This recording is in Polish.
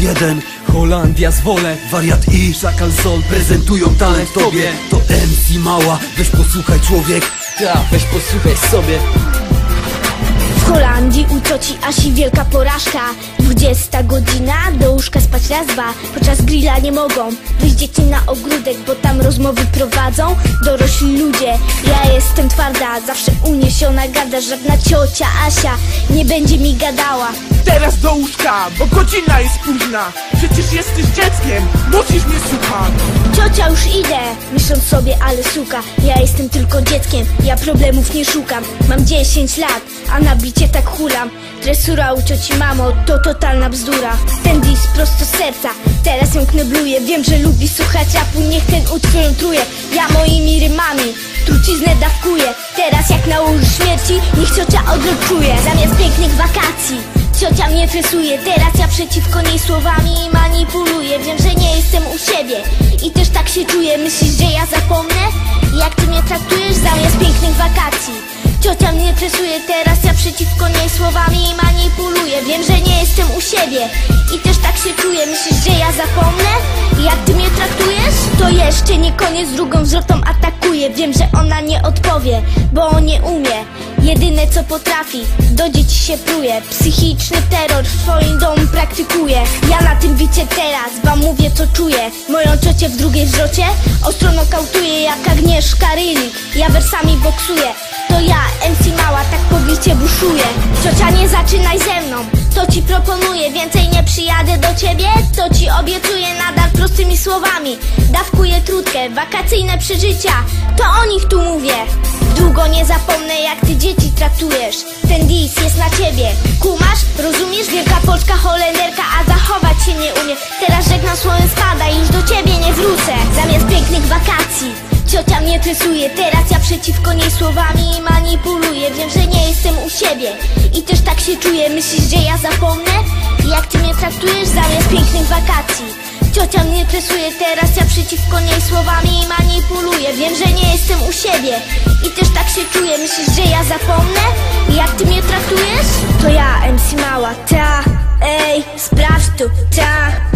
jeden. Holandia zwolę Wariat i Szakal Sol prezentują talent tobie. To MC Mała, weź posłuchaj człowiek. Ta, weź posłuchaj sobie. W Holandii u cioci Asi wielka porażka. 20 godzina, do łóżka spać raz, dwa. Podczas grilla nie mogą wyjść dzieci na ogródek Bo tam rozmowy prowadzą dorośli ludzie. Ja jestem twarda, zawsze uniesiona gada Żadna ciocia Asia nie będzie mi gadała Teraz do łóżka, bo godzina jest późna. Przecież jesteś dzieckiem, musisz mnie słuchać. Ciocia już idę, myślą sobie, ale suka Ja jestem tylko dzieckiem, ja problemów nie szukam. Mam 10 lat, a na bicie tak hulam. Dresura u cioci mamo, to totalna bzdura. Ten dis prosto z serca, teraz ją knebluję Wiem, że lubi słuchać rapu, niech ten utwór truje. Ja moimi rymami truciznę dawkuję. Teraz jak na łożu śmierci, niech ciocia odrób czuje Zamiast pięknych wakacji Ciocia mnie tresuje, teraz ja przeciwko niej słowami manipuluję Wiem, że nie jestem u siebie i też tak się czuję Myślisz, że ja zapomnę? Jak ty mnie traktujesz zamiast pięknych wakacji? Ciocia mnie tresuje, teraz ja przeciwko niej słowami manipuluję Wiem, że nie jestem u siebie i też tak się czuję Myślisz, że ja zapomnę? Jak ty mnie jeszcze nie koniec, drugą wzrotą atakuję. Wiem, że ona nie odpowie, bo nie umie. Jedyne co potrafi, do dzieci się pruje Psychiczny terror w swoim domu praktykuje. Ja na tym bicie teraz wam mówię co czuję. Moją ciocię w drugiej wzrocie ostro nokautuję jak Agnieszka Rylik. Ja wersami boksuję, to ja MC Mała tak po bicie buszuję. Ciocia nie zaczynaj ze mną, proponuję Więcej nie przyjadę do ciebie, to ci obiecuję Nadal prostymi słowami, dawkuję trutkę Wakacyjne przeżycia, to o nich tu mówię. Długo nie zapomnę jak ty dzieci traktujesz. Ten dis jest na ciebie. Kumasz? Rozumiesz? Wielka Polska Holenderka A zachować się nie umie. Teraz żegnam słońce spada już do ciebie nie wrócę. Zamiast pięknych wakacji Ciocia mnie tresuje Teraz ja przeciwko niej słowami manipuluję Wiem, że nie jestem u siebie. I też tak się czuję. Myślisz, że ja zapomnę? Jak ty mnie traktujesz zamiast pięknych wakacji? Ciocia mnie tresuje, teraz ja przeciwko niej słowami manipuluję. Wiem, że nie jestem u siebie. I też tak się czuję. Myślisz, że ja zapomnę? Jak ty mnie traktujesz? To ja, MC Mała, ta, ej, sprawdź tu, ta